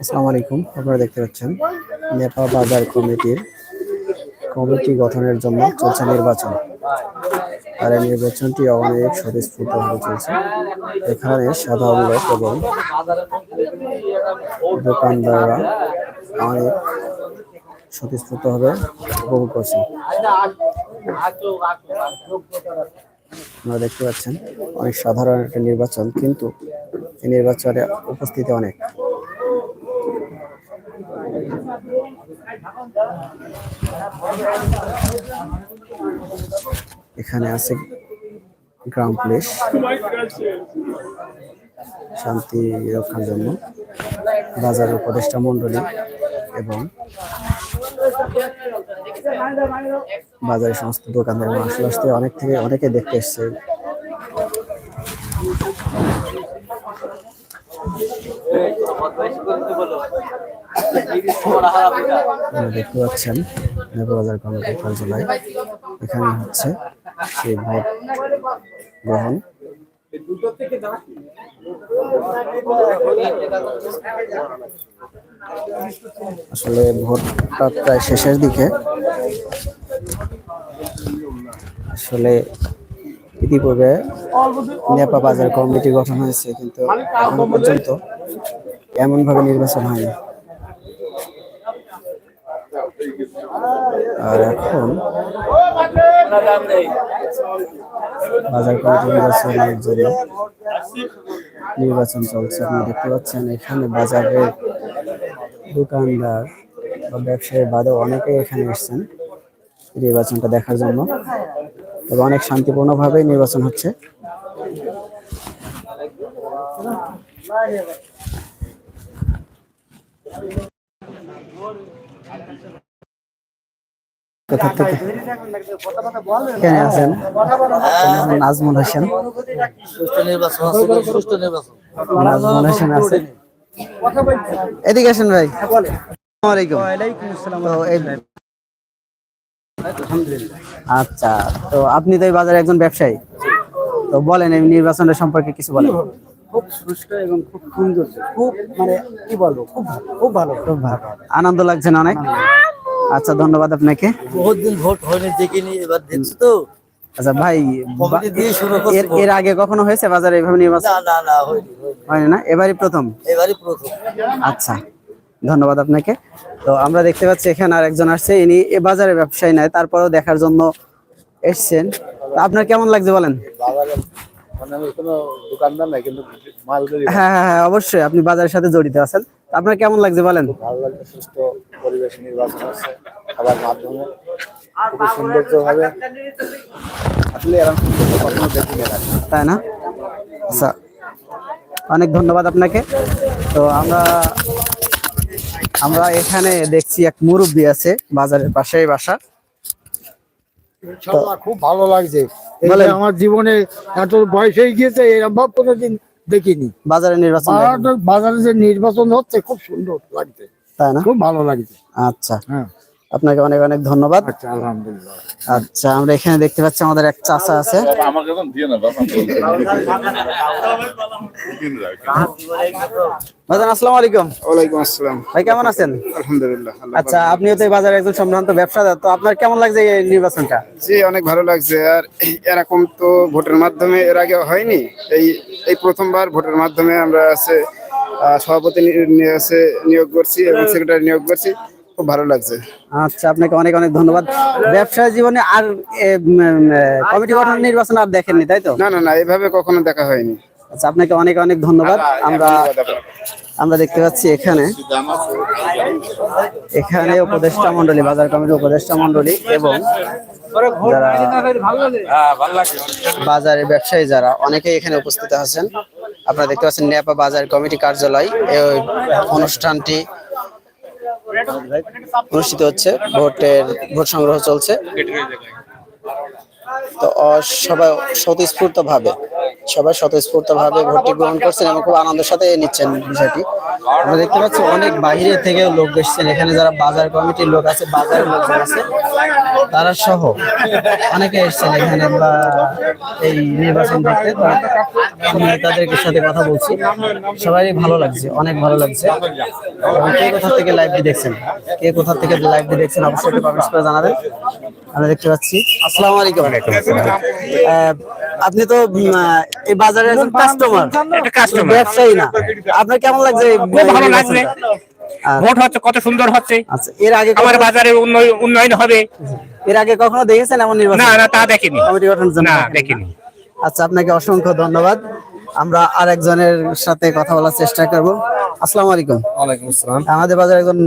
আসসালামু আলাইকুম, আপনারা দেখতে পাচ্ছেন নেপা বাজার কমিটির কমিটি গঠনের জন্য চলছে নির্বাচন। আর এই নির্বাচনটি অনেক স্বতঃস্ফূর্তভাবে চলছে। এখানে সাধারণ লোক এবং দোকানদাররা অনেক স্বতঃস্ফূর্তভাবে উপভোগ করছেন আপনারা দেখতে পাচ্ছেন, অনেক সাধারণ একটা নির্বাচন, কিন্তু এই নির্বাচনে উপস্থিতি অনেক। এখানে আছে গ্রাম পুলিশ। শান্তি রক্ষার জন্য বাজারের উপদেষ্টা মন্ডলী এবং বাজারের সমস্ত দোকানদার আসলে আসতে অনেক থেকে অনেকে দেখতে এসছে। দেখতে পাচ্ছেন বাজার কমিটির কার্যালয় এখানে হচ্ছে সেই ভোট গ্রহণ। আসলে ভোটটা প্রায় শেষের দিকে। আসলে ইতিপূর্বে নেপা বাজার কমিটি গঠন হয়েছে, কিন্তু এখন পর্যন্ত এমন ভাবে নির্বাচন হয়নি। আর এখন বাজার কমিটি নির্বাচনের জন্য নির্বাচন চলছে আপনি দেখতে পাচ্ছেন, এখানে বাজারের দোকানদার বা ব্যবসায়ী বাদে অনেকেই এখানে এসেছেন নির্বাচনটা দেখার জন্য। তবে অনেক শান্তিপূর্ণ শান্তিপূর্ণভাবে নির্বাচন হচ্ছে। কোথা থেকে কেন আছেন নাজমুল হোসেন। সুষ্ঠু নির্বাচন আছে সুষ্ঠু নির্বাচন? নাজমুল হোসেন আছে। এদিকে আসেন ভাই। আসসালামু। আলাইকুম তো এই- আচ্ছা তো আপনি তো এই বাজারে একজন ব্যবসায়ী। তো বলেন এই নির্বাচনের সম্পর্কে কিছু বলেন। খুব সুষ্ঠু এবং খুব সুন্দর। খুব মানে কি বলব? খুব ভালো খুব ভালো। খুব ভালো। আনন্দ লাগছে না অনেক? আচ্ছা ধন্যবাদ আপনাকে। বহুত দিন ভোট হয়নি দেখিনি এবার দেখছি তো। আচ্ছা ভাই এর আগে কখনো হয়েছে বাজারে এইভাবে নির্বাচন? না না না হয়নি না? এবারই প্রথম? এবারই প্রথম। আচ্ছা ধন্যবাদ আপনাকে। তো আমরা দেখতে পাচ্ছি এখানে আর একজন আসছে ইনি এ বাজারে ব্যবসায়ী নয় তারপরেও দেখার জন্য এসছেন। আপনার কেমন লাগছে বলেন? মানে আমি কোনো দোকানদার নাই কিন্তু মাল তৈরি হ্যাঁ হ্যাঁ হ্যাঁ অবশ্যই আপনি বাজারের সাথে জড়িত আছেন। আপনার কেমন লাগছে বলেন? ভালো লাগছে সুস্থ পরিবেশ নির্বাচন হচ্ছে খাবার মাধ্যমে। খুবই সৌন্দর্য ভাবে আসলে এরকম সৌন্দর্য কখনো দেখিনি তাই না? আচ্ছা অনেক ধন্যবাদ আপনাকে। তো আমরা আমরা এখানে দেখছি এক মুরব্বী আছে বাজারের পাশেই বাসা। খুব ভালো লাগছে। আমার জীবনে এত বয়স হয়ে গিয়েছে এরকম ভাব কোনোদিন দেখিনি। বাজারে নির্বাচন বাজারে যে নির্বাচন হচ্ছে খুব সুন্দর লাগছে। তাই না? খুব ভালো লাগছে। আচ্ছা। হ্যাঁ। আপনাকে অনেক অনেক ধন্যবাদ। আচ্ছা আচ্ছা আমরা এখানে দেখতে পাচ্ছি আমাদের এক চাচা আছে। আসসালামু আলাইকুম। ওয়ালাইকুম আসসালাম। ভাই কেমন আছেন? আলহামদুলিল্লাহ আচ্ছা আপনিও তো এই বাজারে একজন সম্ভ্রান্ত ব্যবসাদার তো আপনার কেমন লাগছে এই নির্বাচনটা? জি অনেক ভালো লাগছে। আর এরকম তো ভোটের মাধ্যমে এর আগে হয়নি। এই এই প্রথমবার ভোটের মাধ্যমে আমরা আছে সভাপতি নিয়োগ করছি এবং সেক্রেটারি নিয়োগ করছি। খুব ভালো লাগছে। আচ্ছা আপনাকে অনেক অনেক ধন্যবাদ। ব্যবসা জীবনে আর কমিটি গঠন নির্বাচন আর দেখেননি তাই তো? না না না এভাবে কখনো দেখা হয়নি। আচ্ছা আপনাকে অনেক অনেক ধন্যবাদ। আমরা আমরা দেখতে পাচ্ছি এখানে। এখানে উপদেষ্টা মন্ডলী বাজার কমিটির উপদেষ্টা মন্ডলী এবং যারা বাজারের ব্যবসায়ী যারা অনেকেই এখানে উপস্থিত আছেন। আপনারা দেখতে পাচ্ছেন নেপা বাজার কমিটি কার্যালয় এই অনুষ্ঠানটি অনুষ্ঠিত হচ্ছে। ভোটের ভোট সংগ্রহ চলছে। তো সবাই স্বতঃস্ফূর্ত ভাবে সবাই স্বতঃস্ফূর্ত ভাবে ভর্তি গ্রহণ করছেন এবং খুব আনন্দের সাথে নিচ্ছেন বিষয়টি। আমরা দেখতে পাচ্ছি অনেক বাইরে থেকে লোক এসেছেন। এখানে যারা বাজার কমিটির লোক আছে, বাজারের লোকজন আছে, তারা সহ অনেকে এসেছেন এখানে বা এই নির্বাচন দেখতে। তো আমি তাদের সাথে কথা বলছি। সবারই ভালো লাগছে, অনেক ভালো লাগছে। কে কোথা থেকে লাইভটি দেখছেন? কে কোথা থেকে লাইভটি দেখছেন? অবশ্যই একটু কমেন্টস করে জানাবেন। আমরা দেখতে পাচ্ছি। আসসালামু আলাইকুম। আপনি তো এই বাজারের একজন কাস্টমার ব্যবসায়ী না। আপনার কেমন লাগছে খুব ভালো লাগছে। ভোট হচ্ছে কত সুন্দর হচ্ছে। আচ্ছা এর আগে আমার কখনো- বাজারে উন্নয়ন হবে। এর আগে কখনো দেখেছেন এমন নির্বাচন? না না তা দেখিনি। কমিটি গঠনের জন্য না দেখিনি। আচ্ছা আপনাকে অসংখ্য ধন্যবাদ। আমরা আরেকজনের সাথে কথা বলার চেষ্টা করব। আসসালামু আলাইকুম। ওয়ালাইকুম আসসালাম। আমাদের বাজারে একজন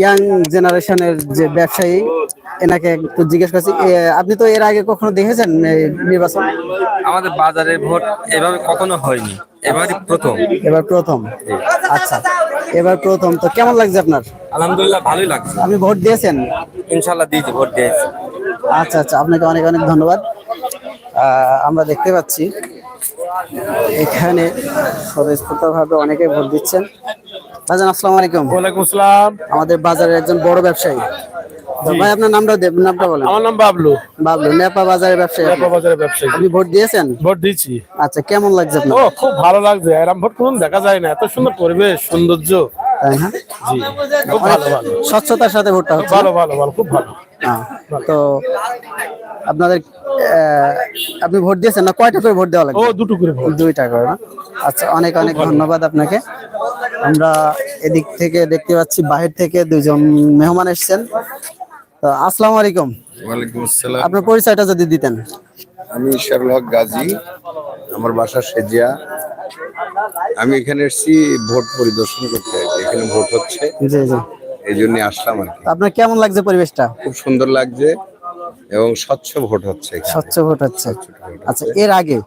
ইয়াং জেনারেশনের যে ব্যবসায়ী এনাকে একটু জিজ্ঞেস করছি আপনি তো এর আগে কখনো দেখেছেন নির্বাচন? আমাদের বাজারে ভোট এভাবে কখনো হয়নি। এবারই প্রথম। এবার প্রথম? আচ্ছা এবার প্রথম। তো কেমন লাগছে আপনার? আলহামদুলিল্লাহ ভালোই লাগছে। আপনি ভোট দিয়েছেন? ইনশাল্লাহ দিয়েছি ভোট দিয়েছি। আচ্ছা আচ্ছা আপনাকে অনেক অনেক ধন্যবাদ। আমরা দেখতে পাচ্ছি এখানে স্বতঃস্ফূর্তভাবে অনেকে ভোট দিচ্ছেন। ভাইজান আসসালামু আলাইকুম। ওয়ালাইকুম আসসালাম। আমাদের বাজারের একজন বড় ব্যবসায়ী। ভাই আপনার নামটা নামটা বলেন। আমার নাম বাবলু। বাবলু নেপা বাজারের ব্যবসায়ী নেপা বাজারের ব্যবসায়ী। আপনি ভোট দিয়েছেন? ভোট দিয়েছি। আচ্ছা কেমন লাগছে আপনার? ও খুব ভালো লাগছে। এরম ভোট কোন দেখা যায় না। এত সুন্দর পরিবেশ সৌন্দর্য। তাই না? জি খুব ভালো ভালো। স্বচ্ছতার সাথে ভোটটা ভালো ভালো ভালো খুব ভালো। তো আপনাদের আপনি ভোট দিয়েছেন না? কয়টা করে ভোট দেওয়া ও লাগবে দুটো করে ভোট। দুইটা করে না? আচ্ছা অনেক অনেক ধন্যবাদ আপনাকে। আমরা এদিক থেকে দেখতে পাচ্ছি বাহির থেকে দুইজন মেহমান এসেছেন। তো আসসালামু আলাইকুম। ওয়ালাইকুম আসসালাম। আপনার পরিচয়টা যদি দিতেন। আমি শারুল হক গাজী আমার বাসা সেজিয়া। আমি এখানে এসেছি ভোট পরিদর্শন করতে। এখানে ভোট হচ্ছে। জি জি। এই জন্য আসলাম আর কি। আপনার কেমন লাগছে পরিবেশটা? খুব সুন্দর লাগছে এবং স্বচ্ছ ভোট হচ্ছে স্বচ্ছ ভোট হচ্ছে। আচ্ছা এর আগে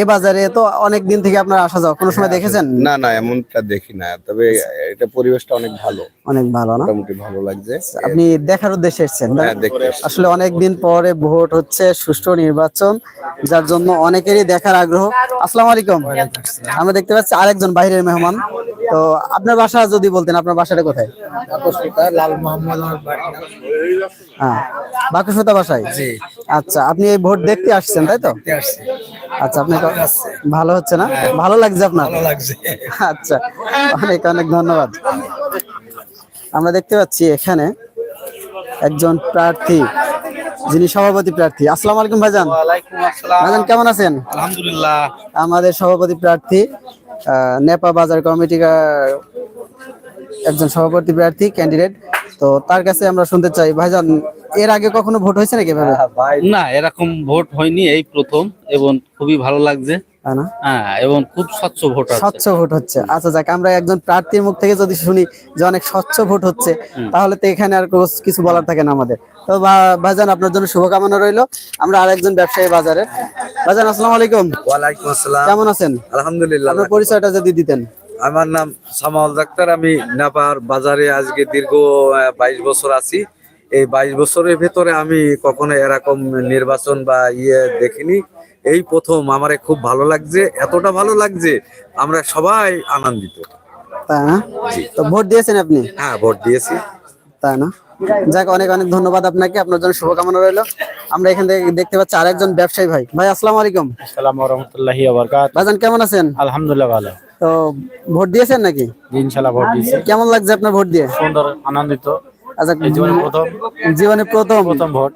এ বাজারে তো অনেক দিন থেকে আপনার আসা যাওয়া কোনো সময় দেখেছেন? না না এমনটা দেখি না। তবে এটা পরিবেশটা অনেক ভালো। অনেক ভালো না? মোটামুটি ভালো লাগছে। আপনি দেখার উদ্দেশ্যে এসেছেন হ্যাঁ আসলে অনেক দিন পরে ভোট হচ্ছে সুষ্ঠু নির্বাচন যার জন্য অনেকেরই দেখার আগ্রহ। আসসালামু আলাইকুম। আমরা দেখতে পাচ্ছি আরেকজন বাইরের মেহমান। তো আপনার বাসা যদি বলতেন আপনার বাসাটা কোথায়? লাল মোহাম্মদ হ্যাঁ বাকুসতা বাসায়? আচ্ছা আপনি এই ভোট দেখতে আসছেন তাই তো? আচ্ছা আপনি ভালো হচ্ছে না? ভালো লাগছে আপনার? ভালো লাগছে। আচ্ছা অনেক অনেক ধন্যবাদ। আমরা দেখতে পাচ্ছি এখানে একজন প্রার্থী যিনি সভাপতি প্রার্থী। আসসালামু আলাইকুম ভাইজান। ভাইজান কেমন আছেন? আলহামদুলিল্লাহ। আমাদের সভাপতি প্রার্থী নেপা বাজার কমিটি একজন সভাপতি প্রার্থী ক্যান্ডিডেট তো তার কাছে আমরা শুনতে চাই, ভাইজান, এর আগে কখনো ভোট হয়েছে নাকি না, এরকম ভোট হয়নি, এই প্রথম, এবং খুবই ভালো লাগছে। তাই না? হ্যাঁ এবং খুব স্বচ্ছ ভোট স্বচ্ছ ভোট হচ্ছে। আচ্ছা যাক আমরা একজন প্রার্থীর মুখ থেকে যদি শুনি যে অনেক স্বচ্ছ ভোট হচ্ছে তাহলে তো এখানে আর কিছু বলার থাকে না আমাদের। তো ভাইজান আপনার জন্য শুভকামনা রইল। আমরা আরেকজন ব্যবসায়ী বাজারে। ভাইজান আসসালামু আলাইকুম। ওয়ালাইকুম আসসালাম। কেমন আছেন? আলহামদুলিল্লাহ আপনার পরিচয়টা যদি দিতেন। আমার নাম সামাউল ডাক্তার। আমি নেপার বাজারে আজকে দীর্ঘ বাইশ বছর আছি। এই বাইশ বছরের ভেতরে আমি কখনো এরকম নির্বাচন বা ইয়ে দেখিনি। এই প্রথম আমারে খুব ভালো লাগছে এতটা ভালো লাগছে আমরা সবাই আনন্দিত। তাই না? তো ভোট দিয়েছেন আপনি? হ্যাঁ ভোট দিয়েছি। তাই না? যাক অনেক অনেক ধন্যবাদ আপনাকে আপনার জন্য শুভকামনা রইল। আমরা এখান থেকে দেখতে পাচ্ছি আরেকজন ব্যবসায়ী ভাই। ভাই আসসালামু আলাইকুম। আসসালামু রহমতুল্লাহি ভাইজান কেমন আছেন? আলহামদুলিল্লাহ ভালো। তো ভোট দিয়েছেন নাকি? ইনশাল্লাহ ভোট দিয়েছি। কেমন লাগছে আপনার ভোট দিয়ে? সুন্দর আনন্দিত। আচ্ছা জীবনে প্রথম। জীবনে প্রথম। প্রথম ভোট।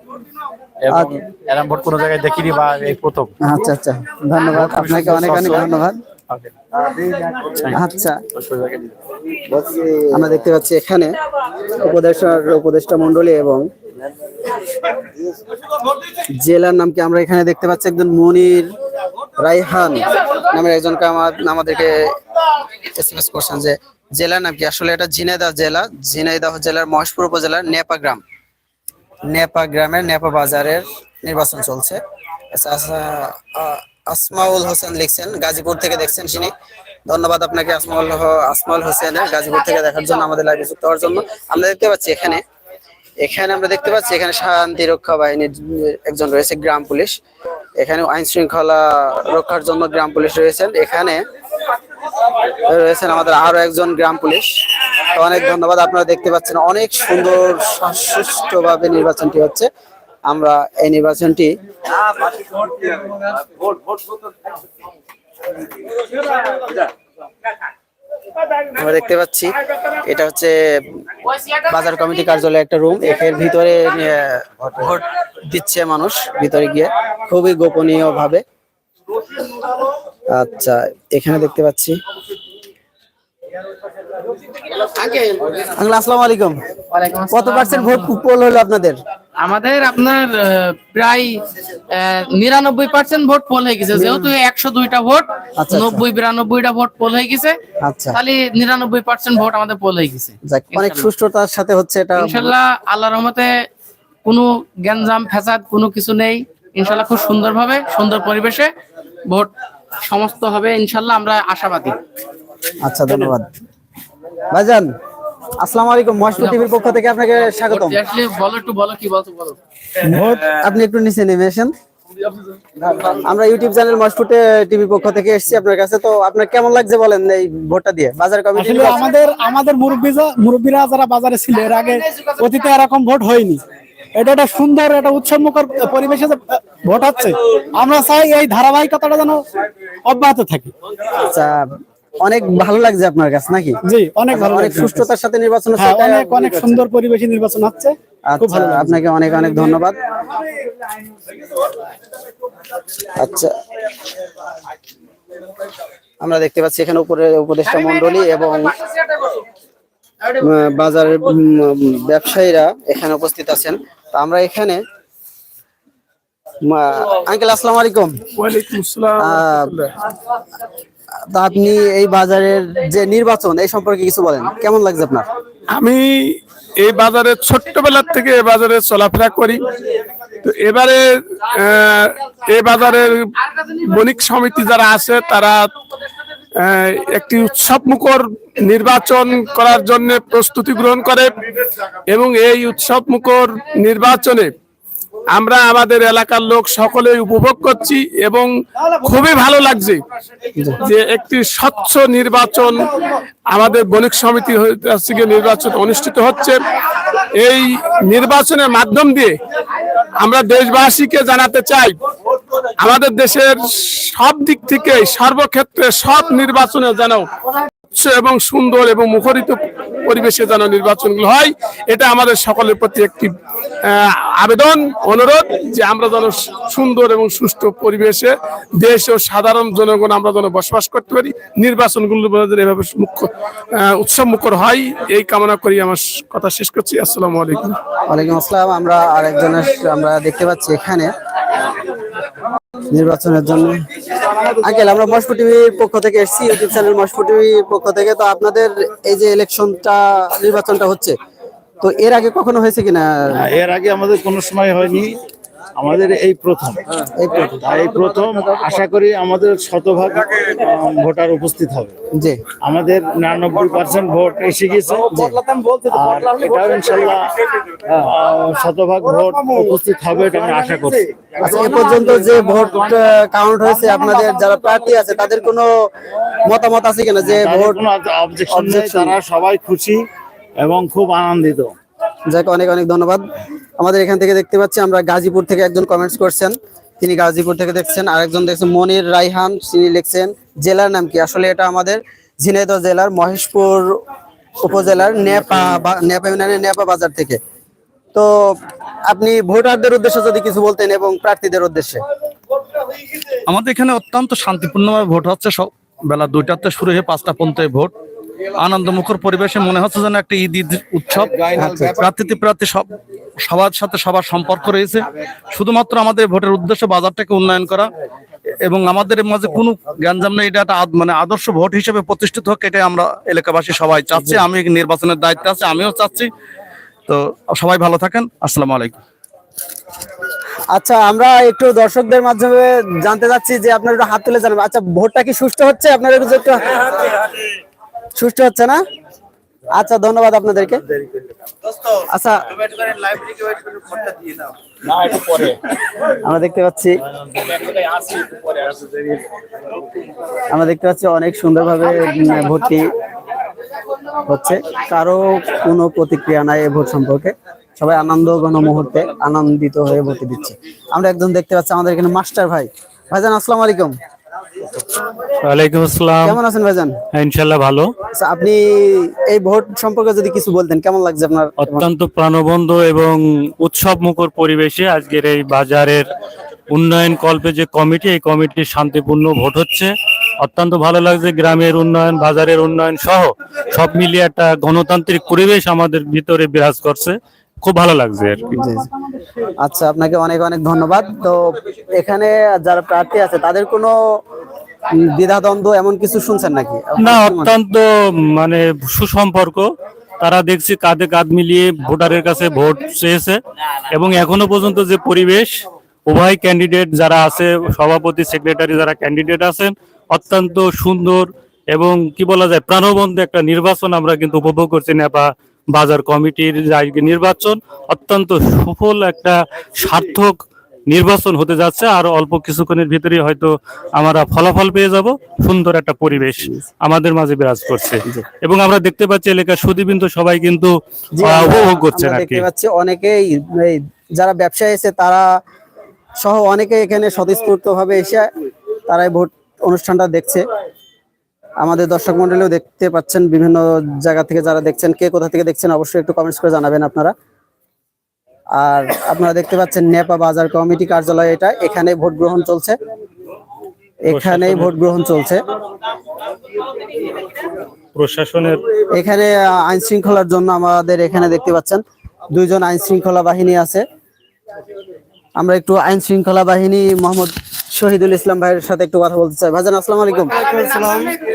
এবং এরম ভোট কোনো জায়গায় দেখিনি বা এই প্রথম। আচ্ছা আচ্ছা। ধন্যবাদ। আপনাকে অনেক অনেক ধন্যবাদ। আচ্ছা। আমরা দেখতে পাচ্ছি এখানে উপদেষ্টা উপদেষ্টা মন্ডলী এবং জেলার নামকে আমরা এখানে দেখতে পাচ্ছি? একজন মনির রাইহান নামের একজনকে আমার আমাদেরকে এসএমএস করছেন যে জেলার নাম কি? আসলে এটা ঝিনাইদহ জেলা। ঝিনাইদহ জেলার মহেশপুর উপজেলার নেপা গ্রাম। নেপা গ্রামের নেপা বাজারের নির্বাচন চলছে। আচ্ছা, আচ্ছা, আসমাউল হোসেন লিখছেন গাজীপুর থেকে দেখছেন তিনি। ধন্যবাদ আপনাকে আসমাউল আসমাউল হোসেনের গাজীপুর থেকে দেখার জন্য আমাদের লাইভে যুক্ত হওয়ার জন্য। আমরা দেখতে পাচ্ছি এখানে এখানে আমরা দেখতে পাচ্ছি এখানে শান্তি রক্ষা বাহিনীর একজন রয়েছে গ্রাম পুলিশ। এখানে আইন শৃঙ্খলা রক্ষার জন্য গ্রাম পুলিশ রয়েছেন। এখানে রয়েছেন আমাদের আরও একজন গ্রাম পুলিশ। অনেক ধন্যবাদ, আপনারা দেখতে পাচ্ছেন অনেক সুন্দর সুষ্ঠুভাবে নির্বাচনটি হচ্ছে। আমরা এই নির্বাচনটি আমরা দেখতে পাচ্ছি, এটা হচ্ছে বাজার কমিটি কার্যালয় একটা রুম এর ভিতরে ভোট দিচ্ছে মানুষ ভিতরে গিয়ে, খুবই গোপনীয় ভাবে আচ্ছা এখানে দেখতে পাচ্ছি। আঙ্কেল আসসালামু আলাইকুম। কত পার্সেন্ট ভোট পোল হলো আপনাদের? আমাদের আপনার আহ, প্রায় নিরানব্বই পার্সেন্ট ভোট পোল হয়ে গেছে। যেহেতু একশো দুইটা ভোট আচ্ছা। নব্বই বিরানব্বইটা ভোট পোল হয়ে গেছে আচ্ছা। খালি নিরানব্বই পার্সেন্ট ভোট আমাদের পোল হয়ে গেছে। অনেক সুষ্ঠুতার সাথে হচ্ছে এটা। ইনশাল্লাহ আল্লাহ রহমতে কোনো গ্যাঞ্জাম ফ্যাসাদ কোনো কিছু নেই। ইনশাল্লাহ খুব সুন্দরভাবে সুন্দর পরিবেশে ভোট সমস্ত হবে ইনশাল্লাহ আমরা আশাবাদী। আচ্ছা ধন্যবাদ। ভাইজান আসসালামু আলাইকুম মহেশপুর টিভির পক্ষ থেকে আপনাকে স্বাগতম। আসলে বলো একটু বলো কি বলছো বলো। ভোট আপনি একটু নিচে নেমে আসেন। আমরা ইউটিউব চ্যানেল মহেশপুর টিভির পক্ষ থেকে এসেছি আপনার কাছে তো আপনার কেমন লাগছে বলেন এই ভোটটা দিয়ে? বাজার কমিটি আমাদের আমাদের মুরব্বী মুরব্বীরা যারা বাজারে ছিল এর আগে অতীতে এরকম ভোট হয়নি। এটা একটা সুন্দর একটা উৎসব মুখর পরিবেশে হচ্ছে আমরা চাই এই ধারাবাহিকতাটা যেন অব্যাহত থাকে। আচ্ছা অনেক ভালো লাগছে আপনার কাছে নাকি? জি অনেক ভালো অনেক। সুষ্ঠুতার সাথে নির্বাচন হচ্ছে হ্যাঁ অনেক অনেক সুন্দর পরিবেশে নির্বাচন হচ্ছে। খুব আচ্ছা ভালো আপনাকে অনেক অনেক ধন্যবাদ। আচ্ছা আমরা দেখতে পাচ্ছি এখানে উপরে উপদেষ্টা মন্ডলী এবং বাজারের ব্যবসায়ীরা এখানে উপস্থিত আছেন। আমরা এখানে আঙ্কেল আসসালামু আলাইকুম। ওয়ালাইকুম আসসালাম তা আপনি এই বাজারের যে নির্বাচন এই সম্পর্কে কিছু বলেন। কেমন লাগছে আপনার? আমি এই বাজারে ছোট্টবেলার থেকে এই বাজারে চলাফেরা করি। তো এবারে এ বাজারের বণিক সমিতি যারা আছে তারা একটি উৎসবমুখর নির্বাচন করার জন্য প্রস্তুতি গ্রহণ করে এবং এই উৎসবমুখর নির্বাচনে আমরা আমাদের এলাকার লোক সকলেই উপভোগ করছি এবং খুবই ভালো লাগছে যে একটি স্বচ্ছ নির্বাচন আমাদের বণিক সমিতি থেকে নির্বাচন অনুষ্ঠিত হচ্ছে। এই নির্বাচনের মাধ্যম দিয়ে আমরা দেশবাসীকে জানাতে চাই, আমাদের দেশের সব দিক থেকে সর্বক্ষেত্রে সব নির্বাচনে যেন এবং সুন্দর এবং মুখরিত পরিবেশে যেন নির্বাচনগুলো হয়, এটা আমাদের সকলের প্রতি একটি আবেদন, অনুরোধ যে আমরা যেন সুন্দর এবং সুষ্ঠু পরিবেশে দেশ ও সাধারণ জনগণ আমরা যেন বসবাস করতে পারি। নির্বাচনগুলো যেন এভাবে মুখ্য উৎসব মুখর হয়, এই কামনা করি আমার কথা শেষ করছি। আসসালামু আলাইকুম। ওয়ালাইকুম আসসালাম। আমরা আরেকজনের, আমরা দেখতে পাচ্ছি এখানে। নির্বাচনের জন্য। আঙ্কেল, আমরা মশপু টিভির পক্ষ থেকে এসেছি, ইউটিউব চ্যানেল মশপু টিভির পক্ষ থেকে। তো আপনাদের এই যে ইলেকশনটা, নির্বাচনটা হচ্ছে, তো এর আগে কখনো হয়েছে কিনা? এর আগে আমাদের কোনো সময় হয়নি। আমাদের এই প্রথম। এই প্রথম। আশা করি আমাদের শতভাগ ভোটার উপস্থিত হবে। জি। আমাদের নিরানব্বই পার্সেন্ট ভোট এসে গেছে। আর এটাও ইনশাল্লাহ শতভাগ ভোট উপস্থিত হবে এটা আমি আশা করছি। আচ্ছা এ পর্যন্ত যে ভোট কাউন্ট হয়েছে আপনাদের যারা প্রার্থী আছে তাদের কোনো মতামত আছে কিনা যে ভোট অবজেকশন নেই? তারা সবাই খুশি এবং খুব আনন্দিত। যাকে, অনেক অনেক ধন্যবাদ। আমাদের এখান থেকে দেখতে পাচ্ছি আমরা গাজীপুর থেকে একজন কমেন্টস করছেন। তিনি গাজীপুর থেকে দেখছেন, আরেকজন দেখছেন মনির রাইহান তিনি লিখছেন, জেলার নাম কি? আসলে এটা আমাদের ঝিনাইদহ জেলার মহেশপুর উপজেলার নেপা নেপা ইউনিয়নের নেপা বাজার থেকে। তো আপনি ভোটারদের উদ্দেশ্যে যদি কিছু বলতেন এবং প্রার্থীদের উদ্দেশ্যে। আমাদের এখানে অত্যন্ত শান্তিপূর্ণভাবে ভোট হচ্ছে সব। বেলা দুইটাতে শুরু হয়ে পাঁচটা পর্যন্ত ভোট। আনন্দমুখর পরিবেশে মনে হচ্ছে যেন একটা ঈদ ঈদ উৎসব। প্রার্থীতে প্রার্থী সব সবার সাথে সবার সম্পর্ক রয়েছে। শুধুমাত্র আমাদের ভোটের উদ্দেশ্য বাজারটাকে উন্নয়ন করা এবং আমাদের মাঝে কোনো গ্যাঞ্জাম নেই এটা একটা মানে আদর্শ ভোট হিসেবে প্রতিষ্ঠিত হোক এটাই আমরা এলাকাবাসী সবাই চাচ্ছি। আমি নির্বাচনের দায়িত্বে আছি আমিও চাচ্ছি। তো সবাই ভালো থাকেন আসসালামু আলাইকুম। আচ্ছা আমরা একটু দর্শকদের মাধ্যমে জানতে চাচ্ছি যে আপনারা হাত তুলে জানাবেন। আচ্ছা ভোটটা কি সুষ্ঠু হচ্ছে? আপনাদের একটু একটু সুষ্ঠু হচ্ছে না? আচ্ছা ধন্যবাদ আপনাদেরকে। আচ্ছা আমরা দেখতে পাচ্ছি আমরা দেখতে পাচ্ছি অনেক সুন্দরভাবে ভোটটি হচ্ছে। কারও কোনো প্রতিক্রিয়া নাই এই ভোট সম্পর্কে। সবাই আনন্দ ঘন মুহূর্তে আনন্দিত হয়ে ভোট দিচ্ছে। আমরা একজন দেখতে পাচ্ছি আমাদের এখানে মাস্টার ভাই। ভাইজান, আসসালামু আলাইকুম। ওয়ালাইকুম আসসালাম। কেমন আছেন ভাইজান? ইনশাল্লাহ ভালো। আচ্ছা, আপনি এই ভোট সম্পর্কে যদি কিছু বলতেন কেমন লাগছে আপনার? অত্যন্ত প্রাণবন্ত এবং উৎসব মুখর পরিবেশে আজকের এই বাজারের উন্নয়ন কল্পে যে কমিটি এই কমিটির শান্তিপূর্ণ ভোট হচ্ছে। অত্যন্ত ভালো লাগছে গ্রামের উন্নয়ন বাজারের উন্নয়ন সহ সব মিলিয়ে একটা গণতান্ত্রিক পরিবেশ আমাদের ভিতরে বিরাজ করছে। খুব ভালো লাগছে আর কি। আচ্ছা আপনাকে অনেক অনেক ধন্যবাদ। তো এখানে যারা প্রার্থী আছে তাদের কোনো দ্বিধাদ্বন্দ্ব এমন কিছু শুনছেন নাকি? না, অত্যন্ত মানে সুসম্পর্ক। তারা দেখছি কাঁধে কাঁধ মিলিয়ে ভোটারের কাছে ভোট চেয়েছে এবং এখনও পর্যন্ত যে পরিবেশ, উভয় ক্যান্ডিডেট যারা আছে, সভাপতি সেক্রেটারি যারা ক্যান্ডিডেট আছেন, অত্যন্ত সুন্দর এবং কি বলা যায়, প্রাণবন্ত একটা নির্বাচন আমরা কিন্তু উপভোগ করছি নেপা বাজার কমিটির নির্বাচন। অত্যন্ত সফল একটা সার্থক নির্বাচন হতে যাচ্ছে আর অল্প কিছুক্ষণের ভিতরে হয়তো আমরা ফলাফল পেয়ে যাব। সুন্দর একটা পরিবেশ আমাদের মাঝে বিরাজ করছে। এবং আমরা দেখতে পাচ্ছি এলাকার সুদীবৃন্দ সবাই কিন্তু উপভোগ করছেন আর কি। দেখতে পাচ্ছি অনেকেই যারা ব্যবসায়ী এসে তারা সহ অনেকে এখানে স্বতঃস্ফূর্ত ভাবে এসে তারাই ভোট অনুষ্ঠানটা দেখছে। আমাদের দর্শক মন্ডলীও দেখতে পাচ্ছেন বিভিন্ন জায়গা থেকে যারা দেখছেন কে কোথা থেকে দেখছেন অবশ্যই একটু কমেন্টস করে জানাবেন আপনারা। আর আপনারা দেখতে পাচ্ছেন নেপা বাজার কমিটি কার্যালয় এটা। এখানে ভোট গ্রহণ চলছে। এখানেই ভোট গ্রহণ চলছে। প্রশাসনের এখানে আইন শৃঙ্খলার জন্য আমাদের এখানে দেখতে পাচ্ছেন দুইজন আইন শৃঙ্খলা বাহিনী আছে। আমরা একটু আইন শৃঙ্খলা বাহিনী মোহাম্মদ শহীদুল ইসলাম ভাইয়ের সাথে একটু কথা বলতে চাই। ভাইজান আসসালামু আলাইকুম।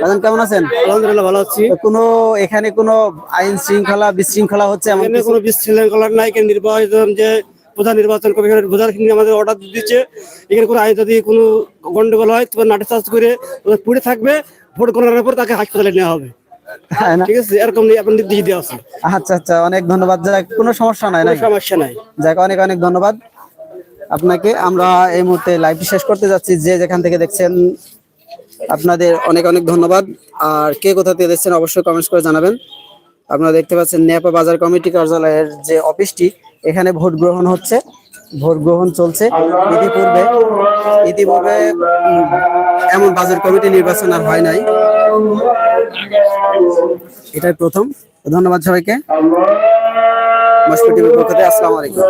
ভাইজান কেমন আছেন? আলহামদুলিল্লাহ ভালো আছি। কোনো এখানে কোনো আইন শৃঙ্খলা বিশৃঙ্খলা হচ্ছে এমন কোনো বিশৃঙ্খলার নাই। কেন নির্বাচন যে প্রধান নির্বাচন কমিশনের কিন্তু আমাদের অর্ডার দিচ্ছে। এখানে কোনো আইন যদি কোনো গন্ডগোল হয় তবে নাটক চার্জ করে পুড়ে থাকবে। ভোট গণনার পর তাকে হাসপাতালে নেওয়া হবে। হ্যাঁ ঠিক আছে এরকম দেওয়া আছে। আচ্ছা আচ্ছা অনেক ধন্যবাদ। যাক কোনো সমস্যা নাই সমস্যা নাই। যাক অনেক অনেক ধন্যবাদ। আপনাকে আমরা এই মুহূর্তে লাইভটি শেষ করতে যাচ্ছি। যে যেখান থেকে দেখছেন, আপনাদের অনেক অনেক ধন্যবাদ। আর কে কোথা থেকে দেখছেন, অবশ্যই কমেন্টস করে জানাবেন। আপনারা দেখতে পাচ্ছেন নেপা বাজার কমিটি কার্যালয়ের যে অফিসটি, এখানে ভোট গ্রহণ হচ্ছে। ভোট গ্রহণ চলছে। ইতিপূর্বে ইতিপূর্বে এমন বাজার কমিটি নির্বাচন আর হয় নাই। এটাই প্রথম। ধন্যবাদ সবাইকে। মস্কো পক্ষ থেকে আসসালামু আলাইকুম।